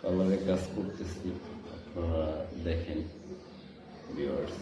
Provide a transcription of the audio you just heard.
কালারে কাজ করতেছি আপনারা দেখেন ভিউয়ার্স